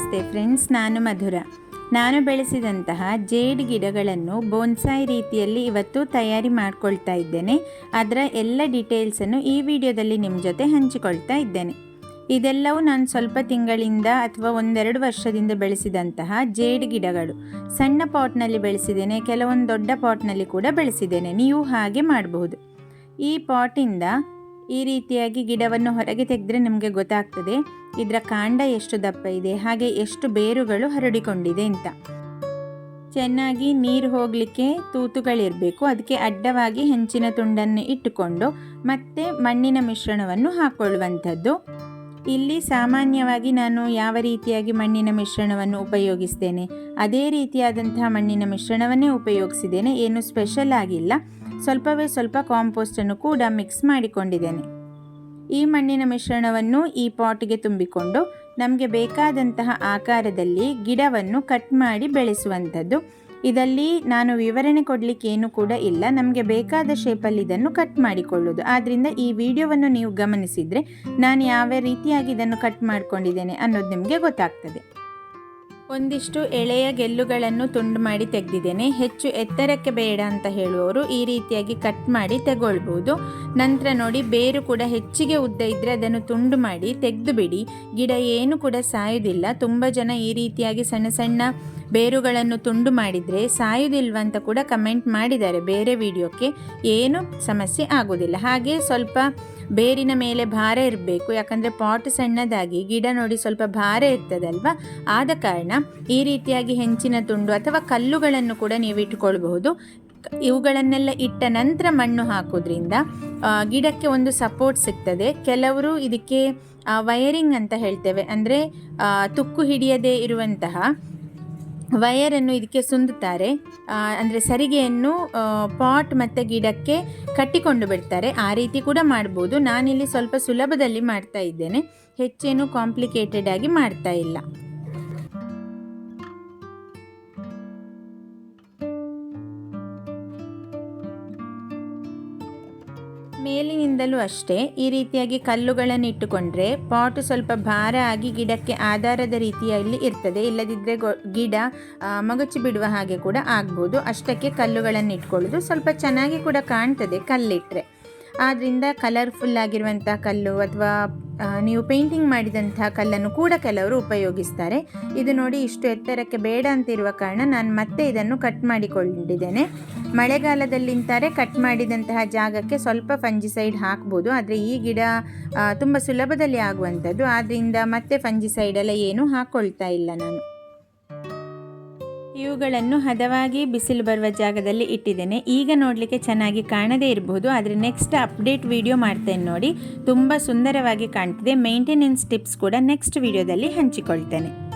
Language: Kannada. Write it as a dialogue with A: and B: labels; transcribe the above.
A: ನಮಸ್ತೆ ಫ್ರೆಂಡ್ಸ್, ನಾನು ಮಧುರ. ನಾನು ಬೆಳೆಸಿದಂತಹ ಜೇಡ್ ಗಿಡಗಳನ್ನು ಬೋನ್ಸಾಯಿ ರೀತಿಯಲ್ಲಿ ಇವತ್ತು ತಯಾರಿ ಮಾಡ್ಕೊಳ್ತಾ ಇದ್ದೇನೆ. ಅದರ ಎಲ್ಲ ಡೀಟೇಲ್ಸನ್ನು ಈ ವಿಡಿಯೋದಲ್ಲಿ ನಿಮ್ಮ ಜೊತೆ ಹಂಚಿಕೊಳ್ತಾ ಇದ್ದೇನೆ. ಇದೆಲ್ಲವೂ ನಾನು ಸ್ವಲ್ಪ ತಿಂಗಳಿಂದ ಅಥವಾ ಒಂದೆರಡು ವರ್ಷದಿಂದ ಬೆಳೆಸಿದಂತಹ ಜೇಡ್ ಗಿಡಗಳು. ಸಣ್ಣ ಪಾಟ್ನಲ್ಲಿ ಬೆಳೆಸಿದ್ದೇನೆ, ಕೆಲವೊಂದು ದೊಡ್ಡ ಪಾಟ್ನಲ್ಲಿ ಕೂಡ ಬೆಳೆಸಿದ್ದೇನೆ. ನೀವು ಹಾಗೆ ಮಾಡಬಹುದು. ಈ ಪಾಟಿಂದ ಈ ರೀತಿಯಾಗಿ ಗಿಡವನ್ನು ಹೊರಗೆ ತೆಗೆದ್ರೆ ನಮಗೆ ಗೊತ್ತಾಗ್ತದೆ. ಇದರ ಕಾಂಡ ಎಷ್ಟು ದಪ್ಪ ಇದೆ, ಹಾಗೆ ಎಷ್ಟು ಬೇರುಗಳು ಹರಡಿಕೊಂಡಿದೆ ಅಂತ. ಚೆನ್ನಾಗಿ ನೀರು ಹೋಗಲಿಕ್ಕೆ ತೂತುಗಳಿರಬೇಕು. ಅದಕ್ಕೆ ಅಡ್ಡವಾಗಿ ಹೆಂಚಿನ ತುಂಡನ್ನು ಇಟ್ಟುಕೊಂಡು ಮತ್ತೆ ಮಣ್ಣಿನ ಮಿಶ್ರಣವನ್ನು ಹಾಕ್ಕೊಳ್ಳುವಂಥದ್ದು ಇಲ್ಲಿ ಸಾಮಾನ್ಯವಾಗಿ ನಾನು ಯಾವ ರೀತಿಯಾಗಿ ಮಣ್ಣಿನ ಮಿಶ್ರಣವನ್ನು ಉಪಯೋಗಿಸ್ತೇನೆ? ಅದೇ ರೀತಿಯಾದಂತಹ ಮಣ್ಣಿನ ಮಿಶ್ರಣವನ್ನೇ ಉಪಯೋಗಿಸಿದ್ದೇನೆ. ಏನು ಸ್ಪೆಷಲ್ ಆಗಿಲ್ಲ. ಸ್ವಲ್ಪವೇ ಸ್ವಲ್ಪ ಕಾಂಪೋಸ್ಟನ್ನು ಕೂಡ ಮಿಕ್ಸ್ ಮಾಡಿಕೊಂಡಿದ್ದೇನೆ. ಈ ಮಣ್ಣಿನ ಮಿಶ್ರಣವನ್ನು ಈ ಪಾಟ್ಗೆ ತುಂಬಿಕೊಂಡು ನಮಗೆ ಬೇಕಾದಂತಹ ಆಕಾರದಲ್ಲಿ ಗಿಡವನ್ನು ಕಟ್ ಮಾಡಿ ಬೆಳೆಸುವಂಥದ್ದು. ಇದರಲ್ಲಿ ನಾನು ವಿವರಣೆ ಕೊಡಲಿಕ್ಕೆ ಏನು ಕೂಡ ಇಲ್ಲ. ನಮಗೆ ಬೇಕಾದ ಶೇಪಲ್ಲಿ ಇದನ್ನು ಕಟ್ ಮಾಡಿಕೊಳ್ಳೋದು. ಆದ್ದರಿಂದ ಈ ವಿಡಿಯೋವನ್ನು ನೀವು ಗಮನಿಸಿದರೆ ನಾನು ಯಾವ ರೀತಿಯಾಗಿ ಇದನ್ನು ಕಟ್ ಮಾಡಿಕೊಂಡಿದ್ದೇನೆ ಅನ್ನೋದು ನಿಮಗೆ ಗೊತ್ತಾಗ್ತದೆ. ಒಂದಿಷ್ಟು ಎಳೆಯ ಗೆಲ್ಲುಗಳನ್ನು ತುಂಡು ಮಾಡಿ ತೆಗೆದಿದ್ದೇನೆ. ಹೆಚ್ಚು ಎತ್ತರಕ್ಕೆ ಬೇಡ ಅಂತ ಹೇಳುವವರು ಈ ರೀತಿಯಾಗಿ ಕಟ್ ಮಾಡಿ ತಗೊಳ್ಬೋದು. ನಂತರ ನೋಡಿ ಬೇರು ಕೂಡ ಹೆಚ್ಚಿಗೆ ಉದ್ದ ಇದ್ದರೆ ಅದನ್ನು ತುಂಡು ಮಾಡಿ ತೆಗೆದು ಬಿಡಿ ಗಿಡ ಏನು ಕೂಡ ಸಾಯೋದಿಲ್ಲ ತುಂಬ ಜನ ಈ ರೀತಿಯಾಗಿ ಸಣ್ಣ ಸಣ್ಣ ಬೇರುಗಳನ್ನು ತುಂಡು ಮಾಡಿದರೆ ಸಾಯುವುದಿಲ್ವಂತ ಕೂಡ ಕಮೆಂಟ್ ಮಾಡಿದ್ದಾರೆ. ಬೇರೆ ವಿಡಿಯೋಕ್ಕೆ ಏನು ಸಮಸ್ಯೆ ಆಗೋದಿಲ್ಲ ಹಾಗೆ ಸ್ವಲ್ಪ ಬೇರಿನ ಮೇಲೆ ಭಾರ ಇರಬೇಕು. ಯಾಕಂದರೆ ಪಾಟ್ ಸಣ್ಣದಾಗಿ, ಗಿಡ ನೋಡಿ ಸ್ವಲ್ಪ ಭಾರ ಇರ್ತದಲ್ವ? ಆದ ಕಾರಣ ಈ ರೀತಿಯಾಗಿ ಹೆಂಚಿನ ತುಂಡು ಅಥವಾ ಕಲ್ಲುಗಳನ್ನು ಕೂಡ ನೀವು ಇಟ್ಟುಕೊಳ್ಬಹುದು. ಇವುಗಳನ್ನೆಲ್ಲ ಇಟ್ಟ ನಂತರ ಮಣ್ಣು ಹಾಕೋದ್ರಿಂದ ಗಿಡಕ್ಕೆ ಒಂದು ಸಪೋರ್ಟ್ ಸಿಗ್ತದೆ. ಕೆಲವರು ಇದಕ್ಕೆ ವೈರಿಂಗ್ ಅಂತ ಹೇಳ್ತೇವೆ. ಅಂದರೆ ತುಕ್ಕು ಹಿಡಿಯದೇ ಇರುವಂತಹ ವಯರನ್ನು ಇದಕ್ಕೆ ಸುಂದುತ್ತಾರೆ. ಅಂದರೆ ಸರಿಗೆಯನ್ನು ಪಾಟ್ ಮತ್ತು ಗಿಡಕ್ಕೆ ಕಟ್ಟಿಕೊಂಡು ಬಿಡ್ತಾರೆ. ಆ ರೀತಿ ಕೂಡ ಮಾಡ್ಬೋದು. ನಾನಿಲ್ಲಿ ಸ್ವಲ್ಪ ಸುಲಭದಲ್ಲಿ ಮಾಡ್ತಾ ಇದ್ದೇನೆ. ಹೆಚ್ಚೇನು ಕಾಂಪ್ಲಿಕೇಟೆಡ್ ಆಗಿ ಮಾಡ್ತಾ ಇಲ್ಲ. ಮೇಲಿನಿಂದಲೂ ಅಷ್ಟೇ ಈ ರೀತಿಯಾಗಿ ಕಲ್ಲುಗಳನ್ನು ಇಟ್ಟುಕೊಂಡ್ರೆ ಪಾಟ್ ಸ್ವಲ್ಪ ಭಾರ ಆಗಿ ಗಿಡಕ್ಕೆ ಆಧಾರದ ರೀತಿಯಲ್ಲಿ ಇರ್ತದೆ. ಇಲ್ಲದಿದ್ದರೆ ಗಿಡ ಮಗುಚಿ ಬಿಡುವ ಹಾಗೆ ಕೂಡ ಆಗ್ಬೋದು. ಅಷ್ಟಕ್ಕೆ ಕಲ್ಲುಗಳನ್ನು ಇಟ್ಕೊಳ್ಳೋದು ಸ್ವಲ್ಪ ಚೆನ್ನಾಗಿ ಕೂಡ ಕಾಣ್ತದೆ ಕಲ್ಲಿಟ್ಟರೆ ಆದ್ದರಿಂದ ಕಲರ್ಫುಲ್ ಆಗಿರುವಂಥ ಕಲ್ಲು ಅಥವಾ ನೀವು ಪೇಂಟಿಂಗ್ ಮಾಡಿದಂತಹ ಕಲ್ಲನ್ನು ಕೂಡ ಕೆಲವರು ಉಪಯೋಗಿಸ್ತಾರೆ. ಇದು ನೋಡಿ ಇಷ್ಟು ಎತ್ತರಕ್ಕೆ ಬೇಡ ಅಂತಿರುವ ಕಾರಣ ನಾನು ಮತ್ತೆ ಇದನ್ನು ಕಟ್ ಮಾಡಿಕೊಂಡಿದ್ದೇನೆ. ಮಳೆಗಾಲದಲ್ಲಿಂತಾರೆ ಕಟ್ ಮಾಡಿದಂತಹ ಜಾಗಕ್ಕೆ ಸ್ವಲ್ಪ ಫಂಜಿಸೈಡ್ ಹಾಕ್ಬೋದು. ಆದರೆ ಈ ಗಿಡ ತುಂಬ ಸುಲಭದಲ್ಲಿ ಆಗುವಂಥದ್ದು. ಆದ್ದರಿಂದ ಮತ್ತೆ ಫಂಜಿಸೈಡೆಲ್ಲ ಏನೂ ಹಾಕ್ಕೊಳ್ತಾ ಇಲ್ಲ ನಾನು. ಇವುಗಳನ್ನು ಹದವಾಗಿ ಬಿಸಿಲು ಬರುವ ಜಾಗದಲ್ಲಿ ಇಟ್ಟಿದ್ದೇನೆ. ಈಗ ನೋಡಲಿಕ್ಕೆ ಚೆನ್ನಾಗಿ ಕಾಣದೇ ಇರಬಹುದು ಆದರೆ ನೆಕ್ಸ್ಟ್ ಅಪ್ಡೇಟ್ ವಿಡಿಯೋ ಮಾಡ್ತೇನೆ ನೋಡಿ. ತುಂಬ ಸುಂದರವಾಗಿ ಕಾಣ್ತಿದೆ. ಮೇಂಟೆನೆನ್ಸ್ ಟಿಪ್ಸ್ ಕೂಡ ನೆಕ್ಸ್ಟ್ ವಿಡಿಯೋದಲ್ಲಿ ಹಂಚಿಕೊಳ್ತೇನೆ.